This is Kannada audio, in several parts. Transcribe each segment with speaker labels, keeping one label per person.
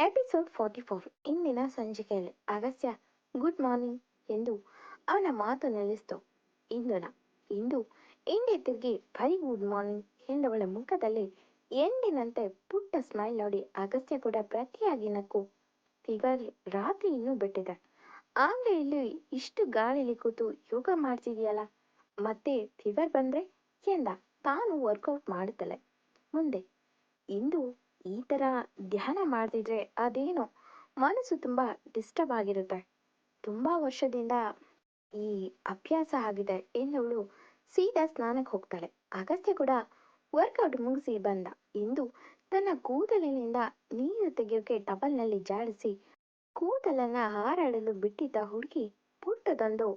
Speaker 1: ಎಪಿಸೋಡ್ ಫೋರ್ಟಿ ಫೋರ್ ಇಂದಿನ ಸಂಚಿಕೆಯಲ್ಲಿ ಅಗಸ್ತ್ಯ ಗುಡ್ ಮಾರ್ನಿಂಗ್ ಎಂದು ಅವನ ಮಾತು ನಿಲ್ಲಿಸ್ತು ಇಂದುನ, ಇಂದು ಹಿಂದೆ ಬರೀ ಗುಡ್ ಮಾರ್ನಿಂಗ್ ಎಂದವಳ ಮುಖದಲ್ಲಿ ಎಂದಿನಂತೆ ಪುಟ್ಟ ಸ್ಮೈಲ್ ನೋಡಿ ಅಗಸ್ತ್ಯ ಕೂಡ ಪ್ರತಿಯಾಗಿ ನಕ್ಕು. ತಿವರ್ ರಾತ್ರಿ ಇನ್ನೂ ಬಿಟ್ಟಿದೆ. ಆಮೇಲೆ ಇಲ್ಲಿ ಇಷ್ಟು ಗಾಳಿಲಿ ಕೂತು ಯೋಗ ಮಾಡ್ತಿದೆಯಲ್ಲ, ಮತ್ತೆ ಫಿವರ್ ಬಂದ್ರೆ ಎಂದ? ತಾನು ವರ್ಕೌಟ್ ಮಾಡುತ್ತಲೆ. ಮುಂದೆ, ಇಂದು ಈ ತರ ಧ್ಯಾನ ಮಾಡ್ತಿದ್ರೆ ಅದೇನೋ ಮನಸ್ಸು ತುಂಬಾ ಡಿಸ್ಟರ್ಬ್ ಆಗಿರುತ್ತೆ. ತುಂಬಾ ವರ್ಷದಿಂದ ಈ ಅಭ್ಯಾಸ ಆಗಿದೆ ಎಂದವಳು ಸೀದಾ ಸ್ನಾನಕ್ಕೆ ಹೋಗ್ತಾಳೆ. ಅಗಸ್ತ್ಯ ಕೂಡ ವರ್ಕೌಟ್ ಮುಗಿಸಿ ಬಂದ. ಇಂದು ತನ್ನ ಕೂದಲಿನಿಂದ ನೀರು ತೆಗೆಯೋಕೆ ಟವಲ್ನಲ್ಲಿ ಜಾಡಿಸಿ ಕೂದಲನ್ನ ಹಾರಾಡಲು ಬಿಟ್ಟಿದ್ದ ಹುಡುಗಿ ಪುಟ್ಟದೊಂದು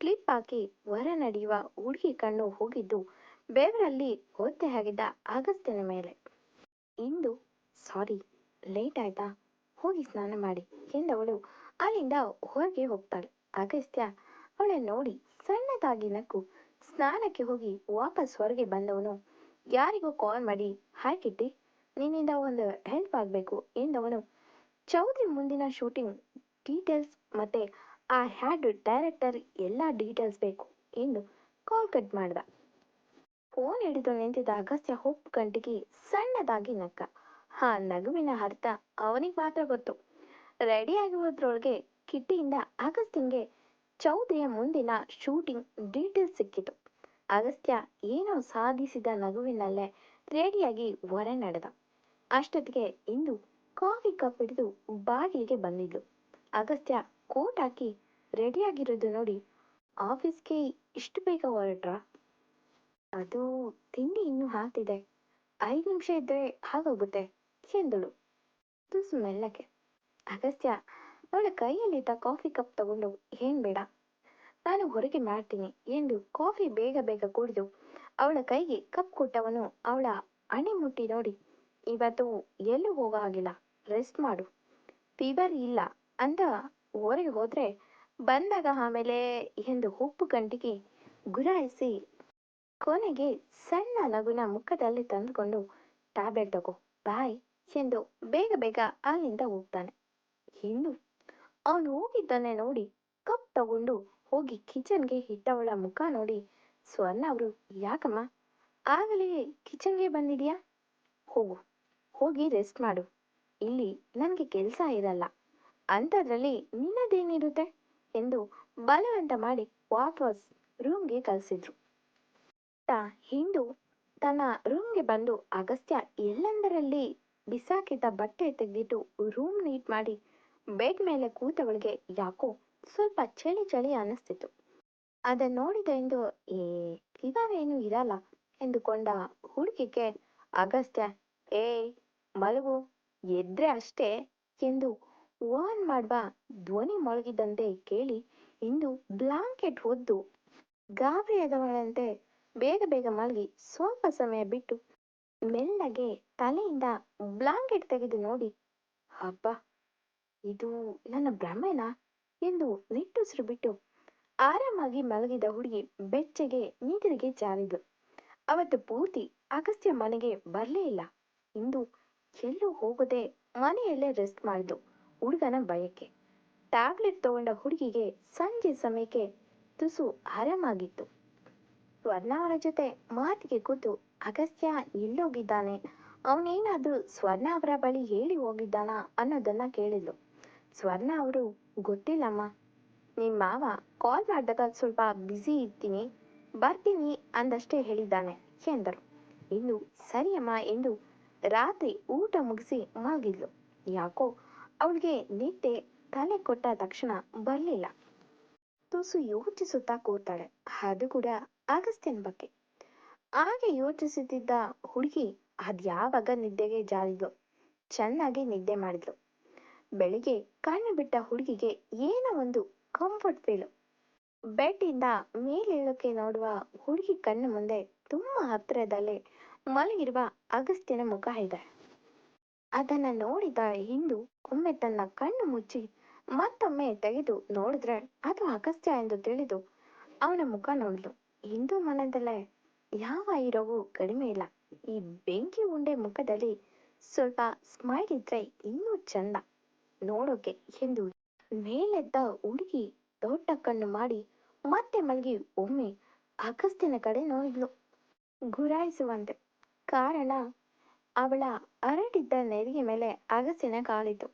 Speaker 1: ಕ್ಲಿಪ್ ಹಾಕಿ ಹೊರ ನಡೆಯುವ ಹುಡುಗಿ ಕಣ್ಣು ಹೋಗಿದ್ದು ಬೆವರಲ್ಲಿ ಒತ್ತೆ ಆಗಿದ್ದ ಅಗಸ್ತ್ಯನ ಮೇಲೆ. ಇಂದು ಸಾರಿ, ಲೇಟ್ ಆಯ್ತಾ? ಹೋಗಿ ಸ್ನಾನ ಮಾಡಿ, ಎಂದವಳು. ಅಲ್ಲಿಂದ ಹೊರಗೆ ಹೋಗ್ತಾಳೆ. ಅಗಸ್ತ್ಯ, ಅವಳನ್ನು ನೋಡಿ ಸಣ್ಣದಾಗಿ ನಕ್ಕು. ಸ್ನಾನಕ್ಕೆ ಹೋಗಿ ವಾಪಸ್ ಹೊರಗೆ ಬಂದವನು. ಯಾರಿಗೋ ಕಾಲ್ ಮಾಡಿ ಹಾಯ್ ಕಿಟ್ಟಿ ನಿನ್ನಿಂದ ಒಂದು ಹೆಲ್ಪ್ ಆಗಬೇಕು, ಎಂದವನು. ಚೌಧರಿ ಮುಂದಿನ ಶೂಟಿಂಗ್ ಡೀಟೇಲ್ಸ್ ಮತ್ತೆ ಆ ಹ್ಯಾಡ್ ಡೈರೆಕ್ಟರ್ ಎಲ್ಲ ಡೀಟೇಲ್ಸ್ ಬೇಕು ಎಂದು ಕಾಲ್ ಕಟ್ ಮಾಡ್ದ. ಫೋನ್ ಹಿಡಿದು ನಿಂತಿದ್ದ ಅಗಸ್ತ್ಯ ಹೊಪ್ಪು ಗಂಟಿಗೆ ಸಣ್ಣದಾಗಿ ನಕ್ಕ. ಆ ನಗುವಿನ ಅರ್ಥ ಅವನಿಗೆ ಮಾತ್ರ ಗೊತ್ತು. ರೆಡಿ ಆಗುವುದ್ರೊಳಗೆ ಕಿಟ್ಟಿಯಿಂದ ಅಗಸ್ತ್ಯನ್ಗೆ ಚೌಧರಿಯ ಮುಂದಿನ ಶೂಟಿಂಗ್ ಡೀಟೇಲ್ಸ್ ಸಿಕ್ಕಿತು. ಅಗಸ್ತ್ಯ ಏನೋ ಸಾಧಿಸಿದ ನಗುವಿನಲ್ಲೇ ರೆಡಿಯಾಗಿ ಹೊರ ನಡೆದ. ಅಷ್ಟೊತ್ತಿಗೆ ಇಂದು ಕಾಫಿ ಕಪ್ ಹಿಡಿದು ಬಾಗಿಲಿಗೆ ಬಂದಿದ್ಲು. ಅಗಸ್ತ್ಯ ಕೋಟ್ ಹಾಕಿ ರೆಡಿಯಾಗಿರೋದು ನೋಡಿ ಆಫೀಸ್ಗೆ ಇಷ್ಟು ಬೇಗ ಹೊರಟ್ರಾ? ಅದು ತಿಂಡಿ ಇನ್ನೂ ಹಾಕ್ತಿದೆ ಐದು ನಿಮಿಷ ಇದ್ರೆ ಆಗೋಗುತ್ತೆ ಎಂದಳು ತುಸು ಮೆಲ್ಲಗೆ ಅಗಸ್ತ್ಯ, ಅವಳ ಕೈಯಲ್ಲಿದ್ದ ಕಾಫಿ ಕಪ್ ತಗೊಂಡು ಏನ್ ಬೇಡ. ನಾನು ಹೊರಗೆ ಮಾಡ್ತೀನಿ. ಎಂದು ಕಾಫಿ ಬೇಗ ಬೇಗ ಕುಡಿದು ಅವಳ ಕೈಗೆ ಕಪ್ ಕೊಟ್ಟವನು ಅವಳ ಅಣೆ ಮುಟ್ಟಿ ನೋಡಿ. ಇವತ್ತು ಎಲ್ಲೂ ಹೋಗೋ ಹಾಗಿಲ್ಲ. ರೆಸ್ಟ್ ಮಾಡು. ಫೀವರ್ ಇಲ್ಲ ಅಂತ ಹೊರಗೆ ಹೋದ್ರೆ ಬಂದಾಗ ಆಮೇಲೆ ಎಂದು ಉಪ್ಪು ಗಂಟಿಗೆ ಗುರಾಯಿಸಿ ಕೊನೆಗೆ ಸಣ್ಣ ನಗುನ ಮುಖದಲ್ಲಿ ತಂದುಕೊಂಡು, ಟ್ಯಾಬ್ಲೆಟ್ ತಗೋ. ಬಾಯ್. ಎಂದು ಬೇಗ ಬೇಗ ಅಲ್ಲಿಂದ ಹೋಗ್ತಾನೆ. ಇನ್ನು ಅವನು ಹೋಗಿದ್ದಾನೆ ನೋಡಿ ಕಪ್ ತಗೊಂಡು ಹೋಗಿ ಕಿಚನ್ಗೆ ಇಟ್ಟವಳ ಮುಖ ನೋಡಿ, ಸ್ವರ್ಣ ಅವರು ಯಾಕಮ್ಮ? ಆಗಲೇ ಕಿಚನ್ಗೆ ಬಂದಿದ್ಯಾ? ಹೋಗು, ಹೋಗಿ ರೆಸ್ಟ್ ಮಾಡು. ಇಲ್ಲಿ ನನಗೆ ಕೆಲಸ ಇರಲ್ಲ. ಅಂಥದ್ರಲ್ಲಿ ನಿನ್ನದೇನಿರುತ್ತೆ? ಎಂದು ಬಲವಂತ ಮಾಡಿ ವಾಪಸ್ ರೂಮ್ಗೆ ಕಳಿಸಿದ್ರು. ಹಿಂದು ತನ್ನ ರೂಮ್ಗೆ ಬಂದು ಅಗಸ್ತ್ಯ ಎಲ್ಲೆಂದರಲ್ಲಿ ಬಿಸಾಕಿದ್ದ ಬಟ್ಟೆ ತೆಗೆದಿಟ್ಟು ರೂಮ್ ನೀಟ್ ಮಾಡಿ ಬೆಡ್ ಮೇಲೆ ಕೂತವಳಿಗೆ ಯಾಕೋ ಸ್ವಲ್ಪ ಚಳಿ ಚಳಿ ಅನ್ನಿಸ್ತಿತ್ತು ಅದನ್ನ ನೋಡಿದ ಎಂದು ಏ ಇದಾವೇನು ಇರಲ್ಲ, ಎಂದುಕೊಂಡ ಹುಡುಗಿಗೆ ಅಗಸ್ತ್ಯ, ಏ, ಮಲಗು, ಎದ್ರೆ ಅಷ್ಟೇ, ಎಂದು ವಾರ್ನ್ ಮಾಡುವ ಧ್ವನಿ ಮೊಳಗಿದಂತೆ ಕೇಳಿ ಇಂದು ಬ್ಲಾಂಕೆಟ್ ಹೊದ್ದು ಗಾಬರಿಯಾದವಳಂತೆ ಬೇಗ ಬೇಗ ಮಲಗಿ ಸ್ವಲ್ಪ ಸಮಯ ಬಿಟ್ಟು ಮೆಲ್ಲಗೆ ತಲೆಯಿಂದ ಬ್ಲಾಂಕೆಟ್ ತೆಗೆದು ನೋಡಿ ಹಬ್ಬ ಇದು ನನ್ನ ಭ್ರಮೆನಾ ಎಂದು ನಿಟ್ಟುಸಿರು ಬಿಟ್ಟು ಆರಾಮಾಗಿ ಮಲಗಿದ ಹುಡುಗಿ ಬೆಚ್ಚಗೆ ನಿದ್ರೆಗೆ ಜಾರಿದ್ಲು. ಅವತ್ತು ಪೂರ್ತಿ ಅಗಸ್ತ್ಯ ಮನೆಗೆ ಬರಲೇ ಇಲ್ಲ. ಇಂದು ಎಲ್ಲೂ ಹೋಗದೆ ಮನೆಯಲ್ಲೇ ರೆಸ್ಟ್ ಮಾಡಿದ್ಲು ಹುಡುಗನ ಬಯಕೆ ಟ್ಯಾಬ್ಲೆಟ್ ತಗೊಂಡ ಹುಡುಗಿಗೆ ಸಂಜೆ ಸಮಯಕ್ಕೆ ತುಸು ಆರಾಮಾಗಿತ್ತು. ಸ್ವರ್ಣ ಅವರ ಜೊತೆ ಮಾತಿಗೆ ಕೂತು ಅಗಸ್ತ್ಯ ಎಲ್ಲೋಗಿದ್ದಾನೆ ಅವನೇನಾದ್ರೂ ಸ್ವರ್ಣ ಅವರ ಬಳಿ ಹೇಳಿ ಹೋಗಿದ್ದಾನಾ ಅನ್ನೋದನ್ನ ಕೇಳಿದ್ಲು. ಸ್ವರ್ಣ ಅವರು, ಗೊತ್ತಿಲ್ಲಮ್ಮ ನಿಮ್ ಮಾವ ಕಾಲ್ ಮಾಡಿದಾಗ ಸ್ವಲ್ಪ ಬ್ಯುಸಿ ಇರ್ತೀನಿ, ಬರ್ತೀನಿ ಅಂದಷ್ಟೇ ಹೇಳಿದ್ದಾನೆ ಎಂದರು. ಇನ್ನು ಸರಿಯಮ್ಮ ಎಂದು ರಾತ್ರಿ ಊಟ ಮುಗಿಸಿ ಮಲಗಿದ್ಲು. ಯಾಕೋ ಅವಳಿಗೆ ನಿದ್ದೆ ತಲೆ ಕೊಟ್ಟ ತಕ್ಷಣ ಬರಲಿಲ್ಲ. ತುಸು ಯೋಚಿಸುತ್ತಾ ಕೂತಾಳೆ. ಅದು ಕೂಡ ಅಗಸ್ತ್ಯನ ಬಗ್ಗೆ. ಹಾಗೆ ಯೋಚಿಸುತ್ತಿದ್ದ ಹುಡುಗಿ ಅದ್ಯಾವಾಗ ನಿದ್ದೆಗೆ ಜಾರಿದ್ಲು, ಚೆನ್ನಾಗಿ ನಿದ್ದೆ ಮಾಡಿದ್ಲು. ಬೆಳಿಗ್ಗೆ ಕಣ್ಣು ಬಿಟ್ಟ ಹುಡುಗಿಗೆ ಏನೋ ಒಂದು ಕಂಫರ್ಟ್ ಫೀಲು ಬೆಡ್ಡಿಂದ ಮೇಲೇಳೋಕೆ ನೋಡುವ ಹುಡುಗಿ ಕಣ್ಣು ಮುಂದೆ ತುಂಬಾ ಹತ್ತಿರದಲ್ಲೇ ಮಲಗಿರುವ ಅಗಸ್ತ್ಯನ ಮುಖ ಇದೆ. ಅದನ್ನ ನೋಡಿದ ಹಿಂದು ಒಮ್ಮೆ ತನ್ನ ಕಣ್ಣು ಮುಚ್ಚಿ ಮತ್ತೊಮ್ಮೆ ತೆಗೆದು ನೋಡಿದ್ರೆ ಅದು ಅಗಸ್ತ್ಯ ಎಂದು ತಿಳಿದು ಅವನ ಮುಖ ನೋಡಿದ್ಲು. ಹಿಂದೂ ಮನದಲ್ಲೇ ಯಾವ ಹೀರೋಗೂ ಕಡಿಮೆ ಇಲ್ಲ. ಈ ಬೆಂಕಿ ಉಂಡೆ ಮುಖದಲ್ಲಿ ಸ್ವಲ್ಪ ಸ್ಮೈಲ್ ಇದ್ರೆ ಇನ್ನೂ ಚಂದ. ನೋಡೋಕೆ ಎಂದು ಮೇಲೆದ್ದ ಹುಡುಗಿ ದೊಡ್ಡ ಕಣ್ಣು ಮಾಡಿ ಮತ್ತೆ ಮಲಗಿ ಒಮ್ಮೆ ಅಗಸ್ತಿನ ಕಡೆ ನೋಡಿದ್ಲು. ಗುರಾಯಿಸುವಂತೆ. ಕಾರಣ ಅವಳ ಹರಡಿದ್ದ ನೆರಿಗೆ ಮೇಲೆ ಅಗಸ್ತ್ಯನ ಕಾಲಿತು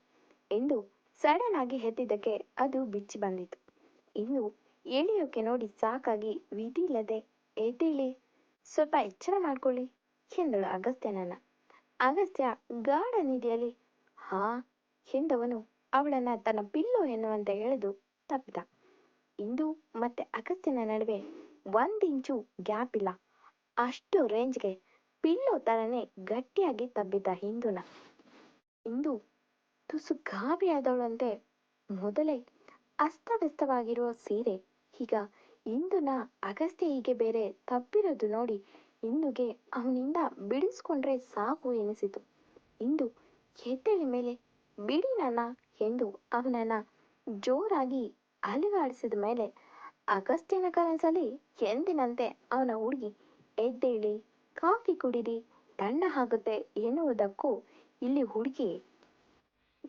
Speaker 1: ಎಂದು ಸಡನ್ ಆಗಿ ಎದ್ದಿದ್ದಕ್ಕೆ ಅದು ಬಿಚ್ಚಿ ಬಂದಿತು ಇನ್ನು ಎಳೆಯೋಕೆ ನೋಡಿ ಸಾಕಾಗಿ ವಿಧಿ ಇಲ್ಲದೆ ಎದ್ದೇಳಿ, ಸ್ವಲ್ಪ ಎಚ್ಚರ ಮಾಡ್ಕೊಳ್ಳಿ. ಎಂದಳು ಅಗಸ್ತ್ಯನನ್ನ. ಅಗಸ್ತ್ಯ ಗಾಢ ನಿಧಿಯಲ್ಲಿ ಹಾ? ಎಂದವನು ಅವಳನ್ನ ತನ್ನ ಪಿಲ್ಲೋ ಎನ್ನುವಂತೆ ಎಳೆದು ತಪ್ಪಿದ. ಇಂದು ಮತ್ತೆ ಅಗಸ್ತ್ಯನ ನಡುವೆ ಒಂದಿಂಚು ಗ್ಯಾಪ್ ಇಲ್ಲ. ಅಷ್ಟು ರೇಂಜ್ಗೆ ಪಿಲ್ಲು ತರನೇ ಗಟ್ಟಿಯಾಗಿ ತಬ್ಬಿದ್ದ ಹಿಂದುನ. ಇಂದು ತುಸು ಗಾಬಿಯಾದವಳಂತೆ ಮೊದಲೇ ಅಸ್ತವ್ಯಸ್ತವಾಗಿರುವ ಸೀರೆ. ಈಗ ಇಂದುನ ಅಗಸ್ತ್ಯ ಹೀಗೆ ಬೇರೆ ತಬ್ಬಿರೋದು ನೋಡಿ ಇಂದುಗೆ ಅವನಿಂದ ಬಿಡಿಸ್ಕೊಂಡ್ರೆ ಸಾಕು ಎನಿಸಿತು. ಇಂದು ಎದ್ದೇಳಿ ಮೇಲೆ ಬಿಡಿ ನನ್ನ ಎಂದು ಅವನನ್ನ ಜೋರಾಗಿ ಅಲುಗಾಡಿಸಿದ ಮೇಲೆ ಅಗಸ್ತ್ಯನ ಕನಸಲ್ಲಿ ಎಂದಿನಂತೆ ಅವನ ಹುಡುಗಿ, ಎದ್ದೇಳಿ, ಕಾಫಿ ಕುಡಿರಿ ದಂಡ ಆಗುತ್ತೆ ಎನ್ನುವುದಕ್ಕೂ ಇಲ್ಲಿ ಹುಡುಗಿ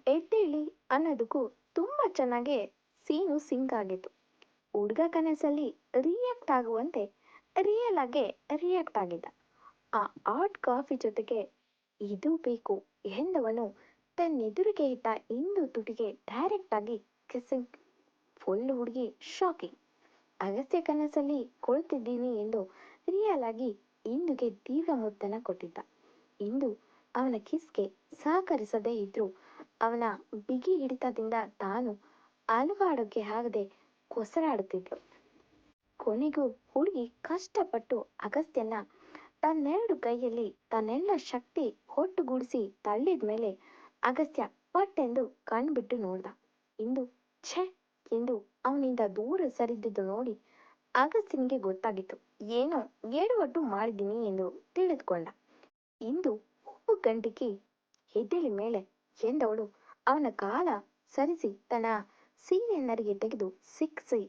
Speaker 1: ಎದ್ದೇಳಿ ಅನ್ನೋದಕ್ಕೂ ತುಂಬಾ ಚೆನ್ನಾಗೆ ಸೀನು ಸಿಂಕ್ ಆಗಿತ್ತು. ಹುಡುಗ ಕನಸಲ್ಲಿ ರಿಯಾಕ್ಟ್ ಆಗುವಂತೆ ರಿಯಲ್ ಆಗಿ ರಿಯಾಕ್ಟ್ ಆಗಿದ್ದ. ಆ ಆಟ್ ಕಾಫಿ ಜೊತೆಗೆ ಇದು ಬೇಕು ಎಂದವನು ತನ್ನೆದುರಿಗೆ ಇದ್ದ ಇಂದು ತುಟಿಗೆ ಡೈರೆಕ್ಟ್ ಆಗಿ ಕಿಸ್ಸಿಂಗ್ ಫುಲ್ ಹುಡುಗಿ ಶಾಕಿಂಗ್ ಅಗಸ್ತ್ಯ ಕನಸಲ್ಲಿ ಕೊಳ್ತಿದ್ದೀನಿ ಎಂದು ರಿಯಲ್ ಆಗಿ ಇಂದುಗೆ ತೀವ್ರ ಮೊತ್ತನ ಕೊಟ್ಟಿದ್ದ. ಇಂದು ಅವನ ಕಿಸ್ಗೆ ಸಹಕರಿಸದೇ ಇದ್ರೂ ಅವನ ಬಿಗಿ ಹಿಡಿತದಿಂದ ತಾನು ಅಲುಗಾಡೋಕೆ ಆಗದೆ ಕೊಸರಾಡುತ್ತಿದ್ಲು. ಕೊನೆಗೂ ಹುಡುಗಿ ಕಷ್ಟಪಟ್ಟು ಅಗಸ್ತ್ಯನ ತನ್ನೆರಡು ಕೈಯಲ್ಲಿ ತನ್ನೆಲ್ಲ ಶಕ್ತಿ ಒಟ್ಟುಗೂಡಿಸಿ ತಳ್ಳಿದ ಮೇಲೆ ಅಗಸ್ತ್ಯ ಪಟ್ಟೆಂದು ಕಣ್ಬಿಟ್ಟು ನೋಡ್ದ. ಇಂದು ಛೆ ಎಂದು ಅವನಿಂದ ದೂರ ಸರಿದಿದ್ದು ನೋಡಿ ಅಗಸ್ತ್ಯನಿಗೆ ಗೊತ್ತಾಗಿತ್ತು. ಏನೋ ಎಡವಟ್ಟು ಮಾಡಿದ್ದೀನಿ ಎಂದು ತಿಳಿದುಕೊಂಡ. ಇಂದು ಉಪ್ಪು ಗಂಟಿಗೆ ಎದ್ದೇಳಿ ಮೇಲೆ ಎಂದವಳು. ಅವನ ಕಾಲ ಸರಿಸಿ ತನ್ನ ಸೀರೆ ನರಿಗೆ ತೆಗೆದು ಸಿಕ್ಸಿ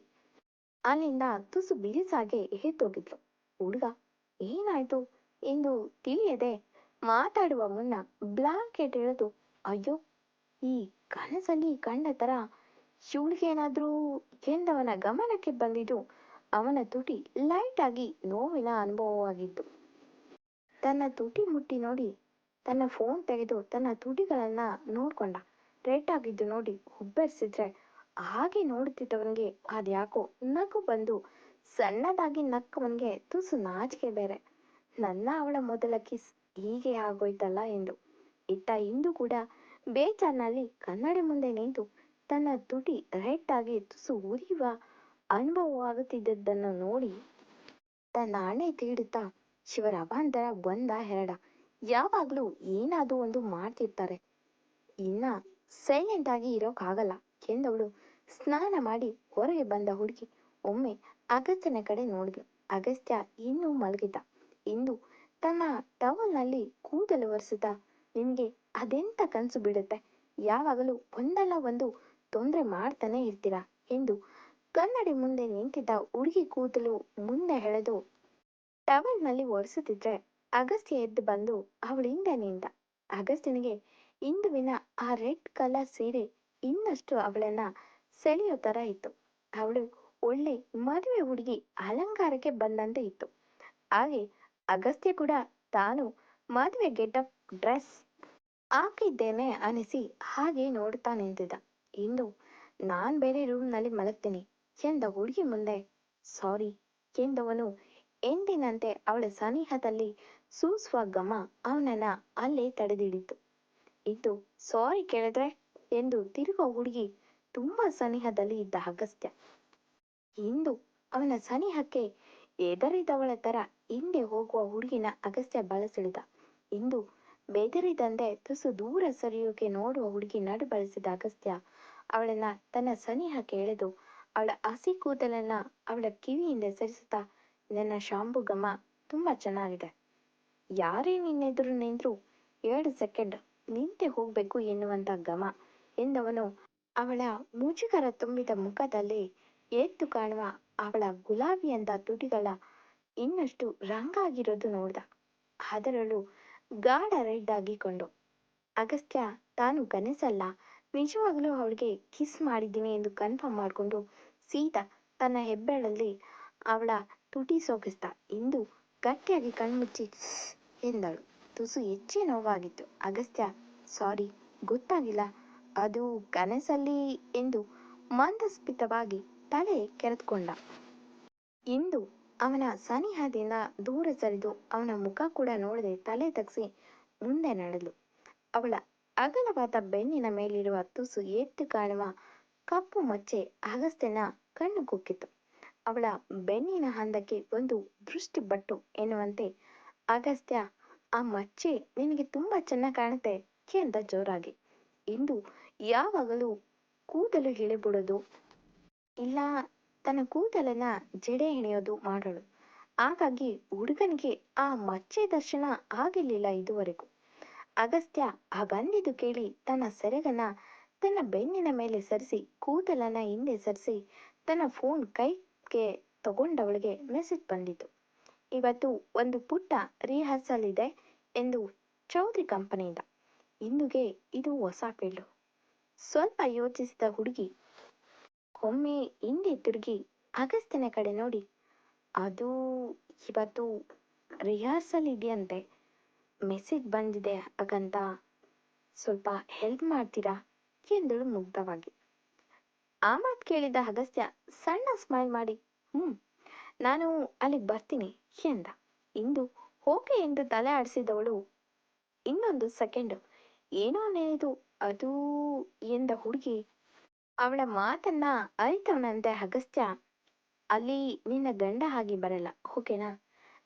Speaker 1: ಅಲ್ಲಿಂದ ತುಸು ಬಿರುಸಾಗೆ ಎದ್ದೋಗಿದ್ಲು ಹುಡುಗ, ಏನಾಯ್ತು? ಎಂದು ತಿಳಿಯದೆ ಮಾತಾಡುವ ಮುನ್ನ ಬ್ಲಾಂಕೆಟ್ ಎಳೆದು, ಅಯ್ಯೋ, ಈ ಕನಸಲ್ಲಿ ಕಂಡ ತರ ಶುಳ್ಗೇನಾದ್ರೂ ಎಂದವನ ಗಮನಕ್ಕೆ ಬಂದಿದ್ದು ಅವನ ತುಟಿ ಲೈಟ್ ಆಗಿ ನೋವಿನ ಅನುಭವವಾಗಿತ್ತು. ತನ್ನ ತುಟಿ ಮುಟ್ಟಿ ನೋಡಿ, ತನ್ನ ಫೋನ್ ತೆಗೆದು ತನ್ನ ತುಟಿಗಳನ್ನ ನೋಡ್ಕೊಂಡ. ರೆಡ್ ಆಗಿದ್ದು ನೋಡಿ, ಹುಬ್ಬೆರ್ಸಿದ್ರೆ ಹಾಗೆ ನೋಡುತ್ತಿದ್ದವನಿಗೆ ಅದ್ಯಾಕೋ ನಗು ಬಂದು ಸಣ್ಣದಾಗಿ ನಕ್ಕವನಿಗೆ ತುಸು ನಾಚಿಕೆ ಬೇರೆ. ನನ್ನ ಅವಳ ಮೊದಲ ಕಿಸ್ ಹೀಗೆ ಆಗೋಯ್ತಲ್ಲ ಎಂದು. ಇತ್ತ ಇಂದು ಕೂಡ ಬೇಜಾರ್ನಲ್ಲಿ ಕನ್ನಡಿ ಮುಂದೆ ನಿಂತು ತನ್ನ ತುಟಿ ರೆಡ್ ಆಗಿ ತುಸು ಉರಿಯುವ ಅನುಭವವಾಗುತ್ತಿದ್ದದ್ದನ್ನು ನೋಡಿ ತನ್ನ ಹಣೆ ತೀಡುತ್ತಾ ಶಿವರ ಅಭಾಂತರ ಬಂದ ಎರಡ ಯಾವಾಗ್ಲೂ ಏನಾದ್ರೂ ಒಂದು ಮಾಡ್ತಿರ್ತಾರೆ. ಇನ್ನ ಸೈಲೆಂಟ್ ಆಗಿ ಇರೋಕ್ಕಾಗಲ್ಲ ಎಂದವಳು ಸ್ನಾನ ಮಾಡಿ ಹೊರಗೆ ಬಂದ ಹುಡುಗಿ ಒಮ್ಮೆ ಅಗಸ್ತ್ಯನ ಕಡೆ ನೋಡಿದ್ಲು ಅಗಸ್ತ್ಯ ಇನ್ನೂ ಮಲಗಿದ್ದ. ಇಂದು ತನ್ನ ಟವಲ್ನಲ್ಲಿ ಕೂದಲು ಒರೆಸುತ್ತಾ ನಿನ್ಗೆ ಅದೆಂತ ಕನಸು ಬಿಡುತ್ತೆ ಯಾವಾಗಲೂ ಒಂದಲ್ಲ ಒಂದು ತೊಂದರೆ ಮಾಡ್ತಾನೆ ಇರ್ತೀರಾ? ಎಂದು ಕನ್ನಡಿ ಮುಂದೆ ನಿಂತಿದ್ದ ಹುಡುಗಿ ಕೂದಲು ಮುಂದೆ ಎಳೆದು ಟವಲ್ನಲ್ಲಿ ಒರೆಸುತ್ತಿದ್ರೆ ಅಗಸ್ತ್ಯ ಎದ್ದು ಬಂದು ಅವಳ ಹಿಂದೆ ನಿಂತ ಅಗಸ್ತ್ಯನಿಗೆ ಇಂದುವಿನ ಆ ರೆಡ್ ಕಲರ್ ಸೀರೆ ಇನ್ನಷ್ಟು ಅವಳನ್ನ ಸೆಳೆಯೋ ತರ ಇತ್ತು. ಅವಳು ಒಳ್ಳೆ ಮದುವೆ ಹುಡುಗಿ ಅಲಂಕಾರಕ್ಕೆ ಬಂದಂತೆ ಇತ್ತು. ಹಾಗೆ ಅಗಸ್ತ್ಯ ಕೂಡ ತಾನು ಮದುವೆ ಗೆಟಪ್ ಡ್ರೆಸ್ ಹಾಕಿದ್ದೇನೆ ಅನಿಸಿ ಹಾಗೆ ನೋಡ್ತಾ ನಿಂತಿದ್ದ. ಇಂದು ನಾನ್ ಬೇರೆ ರೂಮ್ನಲ್ಲಿ ಮಲಗ್ತೀನಿ. ಎಂದ ಹುಡುಗಿ ಮುಂದೆ. ಸಾರಿ ಎಂದವನು ಎಂದಿನಂತೆ ಅವಳ ಸನಿಹದಲ್ಲಿ ಸೂಸುವ ಘಮ ಅವನನ್ನ ಅಲ್ಲೇ ತಡೆದಿಡಿತು. ಇದು ಸಾರಿ ಕೇಳಿದ್ರೆ ಎಂದು ತಿರುಗುವ ಹುಡುಗಿ ತುಂಬಾ ಸನಿಹದಲ್ಲಿ ಇದ್ದ ಅಗಸ್ತ್ಯ. ಇಂದು ಅವನ ಸನಿಹಕ್ಕೆ ಎದರಿದವಳ ತರ ಹಿಂದೆ ಹೋಗುವ ಹುಡುಗಿನ ಅಗಸ್ತ್ಯ ಬಳಸಿಳಿದ ಇಂದು ಬೆದರಿದಂದೆ ತುಸು ದೂರ ಸರಿಯೋಕೆ ನೋಡುವ ಹುಡುಗಿ ನಡು ಬಳಸಿದ ಅಗಸ್ತ್ಯ ಅವಳನ್ನ ತನ್ನ ಸನಿಹಕ್ಕೆ ಎಳೆದು ಅವಳ ಹಸಿ ಕೂದಲನ್ನ ಅವಳ ಕಿವಿಯಿಂದ ಸರಿಸುತ್ತಾ, ನನ್ನ ಶಾಂಭುಗಮ್ಮ ತುಂಬಾ ಚೆನ್ನಾಗಿದೆ. ಯಾರೇ ನಿನ್ನೆದುರು ನಿಂದ್ರು ಎರಡು ಸೆಕೆಂಡ್ ನಿಂತೆ ಹೋಗ್ಬೇಕು ಎನ್ನುವಂತ ಘಮ ಎಂದವನು ಅವಳ ಮುಜುಗರ ತುಂಬಿದ ಮುಖದಲ್ಲಿ ಎದ್ದು ಕಾಣುವ ಅವಳ ಗುಲಾಬಿಯಂತ ತುಟಿಗಳ ಇನ್ನಷ್ಟು ರಂಗಾಗಿರೋದು ನೋಡ್ದ. ಅದರಲ್ಲೂ ಗಾಢ ರೆಡ್ ಆಗಿಕೊಂಡು ಅಗಸ್ತ್ಯ, ತಾನು ಕನಸಲ್ಲ ನಿಜವಾಗ್ಲೂ ಅವಳಿಗೆ ಕಿಸ್ ಮಾಡಿದ್ದೀನಿ ಎಂದು ಕನ್ಫರ್ಮ್ ಮಾಡಿಕೊಂಡು ಸೀತಾ ತನ್ನ ಹೆಬ್ಬೆರಳಲ್ಲಿ ಅವಳ ತುಟಿ ಸೋಗಿಸ್ತ ಇಂದು ಗಟ್ಟಿಯಾಗಿ ಕಣ್ಮುಚ್ಚಿ ಎಂದಳು. ತುಸು ಹೆಚ್ಚೇ ನೋವಾಗಿತ್ತು. ಅಗಸ್ತ್ಯ ಸಾರಿ ಗೊತ್ತಾಗಿಲ್ಲ. ಅದು ಕನಸಲ್ಲಿ ಎಂದು ಮಂದಸ್ಮಿತವಾಗಿ ತಲೆ ಕೆರೆದುಕೊಂಡ. ಇಂದು ಅವನ ಸನಿಹದಿಂದ ದೂರ ಸರಿದು ಅವನ ಮುಖ ಕೂಡ ನೋಡದೆ ತಲೆ ತಗ್ಸಿ ಮುಂದೆ ನಡೆದು, ಅವಳ ಅಗಲವಾದ ಬೆನ್ನಿನ ಮೇಲಿರುವ ತುಸು ಎದ್ದು ಕಾಣುವ ಕಪ್ಪು ಮಚ್ಚೆ ಅಗಸ್ತ್ಯನ ಕಣ್ಣು ಕುಕ್ಕಿತು. ಅವಳ ಬೆನ್ನಿನ ಹಂದಕ್ಕೆ ಒಂದು ದೃಷ್ಟಿ ಬಟ್ಟು ಎನ್ನುವಂತೆ, ಅಗಸ್ತ್ಯ, ಆ ಮಚ್ಚೆ ನಿನಗೆ ತುಂಬಾ ಚೆನ್ನಾಗಿ ಕಾಣುತ್ತೆ ಎಂದ ಜೋರಾಗಿ. ಇಂದು ಯಾವಾಗಲೂ ಕೂದಲು ಎಳೆಬಿಡೋದು ಇಲ್ಲ, ತನ್ನ ಕೂದಲನ್ನ ಜಡೆ ಹೆಣೆಯೋದು ಮಾಡೋಳು. ಹಾಗಾಗಿ ಹುಡುಗನಿಗೆ ಆ ಮಚ್ಚೆ ದರ್ಶನ ಆಗಿರ್ಲಿಲ್ಲ ಇದುವರೆಗೂ. ಅಗಸ್ತ್ಯ ಆ ಬಂದಿದ್ದು ಕೇಳಿ ತನ್ನ ಸೆರಗನ್ನ ತನ್ನ ಬೆನ್ನಿನ ಮೇಲೆ ಸರಿಸಿ, ಕೂದಲನ್ನ ಹಿಂದೆ ಸರಿಸಿ ತನ್ನ ಫೋನ್ ಕೈಗೆ ತಗೊಂಡವಳಿಗೆ ಮೆಸೇಜ್ ಬಂದಿತ್ತು ಇವತ್ತು ಒಂದು ಪುಟ್ಟ ರಿಹರ್ಸಲ್ ಇದೆ ಎಂದು ಚೌಧರಿ ಕಂಪನಿಯಿಂದ. ಇಂದುಗೆ ಇದು ಹೊಸ ಫೀಲ್ಡು ಸ್ವಲ್ಪ ಯೋಚಿಸಿದ ಹುಡುಗಿ ಒಮ್ಮೆ ಹಿಂದೆ ತಿರುಗಿ ಅಗಸ್ತ್ಯನ ಕಡೆ ನೋಡಿ, ಅದು ಇವತ್ತು ರಿಹರ್ಸಲ್ ಇದೆಯಂತೆ. ಮೆಸೇಜ್ ಬಂದಿದೆ ಹಾಗಂತ ಸ್ವಲ್ಪ ಹೆಲ್ಪ್ ಮಾಡ್ತೀರಾ? ಎಂದಳು ಮುಗ್ಧವಾಗಿ. ಆ ಮಾತು ಕೇಳಿದ ಅಗಸ್ತ್ಯ ಸಣ್ಣ ಸ್ಮೈಲ್ ಮಾಡಿ, ಹ್ಮ್, ನಾನು ಅಲ್ಲಿಗೆ ಬರ್ತೀನಿ, ಎಂದ. ಇಂದು ಓಕೆ ಎಂದು ತಲೆ ಆಡಿಸಿದವಳು ಇನ್ನೊಂದು ಸೆಕೆಂಡ್ ಏನೋ ನೆನೆದು ಅದು ಎಂದ ಹುಡುಗಿ. ಅವಳ ಮಾತನ್ನ ಅರಿತವನಂತೆ ಅಗಸ್ತ್ಯ. ಅಲ್ಲಿ ನಿನ್ನ ಗಂಡ ಆಗಿ ಬರಲ್ಲ. ಓಕೆನಾ?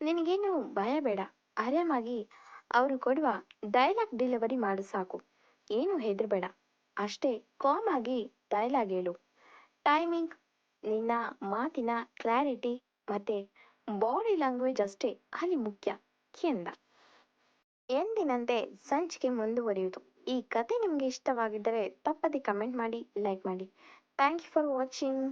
Speaker 1: ನಿನಗೇನು ಭಯ ಬೇಡ. ಆರಾಮಾಗಿ ಅವರು ಕೊಡುವ ಡೈಲಾಗ್ ಡೆಲಿವರಿ ಮಾಡು ಸಾಕು. ಏನು ಹೆದರಬೇಡ. ಅಷ್ಟೇ ಕಾಮ್ ಆಗಿ ಡೈಲಾಗ್ ಹೇಳು. ಟೈಮಿಂಗ್ ನಿನ್ನ ಮಾತಿನ ಕ್ಲಾರಿಟಿ ಮತ್ತೆ ಬಾಡಿ ಲ್ಯಾಂಗ್ವೇಜ್ ಅಷ್ಟೇ. ಅಲ್ಲಿ ಮುಖ್ಯ. ಎಂದ? ಎಂದಿನಂತೆ ಸಂಚಿಕೆ ಮುಂದುವರಿಯುವುದು. ಈ ಕತೆ ನಿಮಗೆ ಇಷ್ಟವಾಗಿದ್ದರೆ ತಪ್ಪದೆ ಕಮೆಂಟ್ ಮಾಡಿ, ಲೈಕ್ ಮಾಡಿ. Thank you for watching.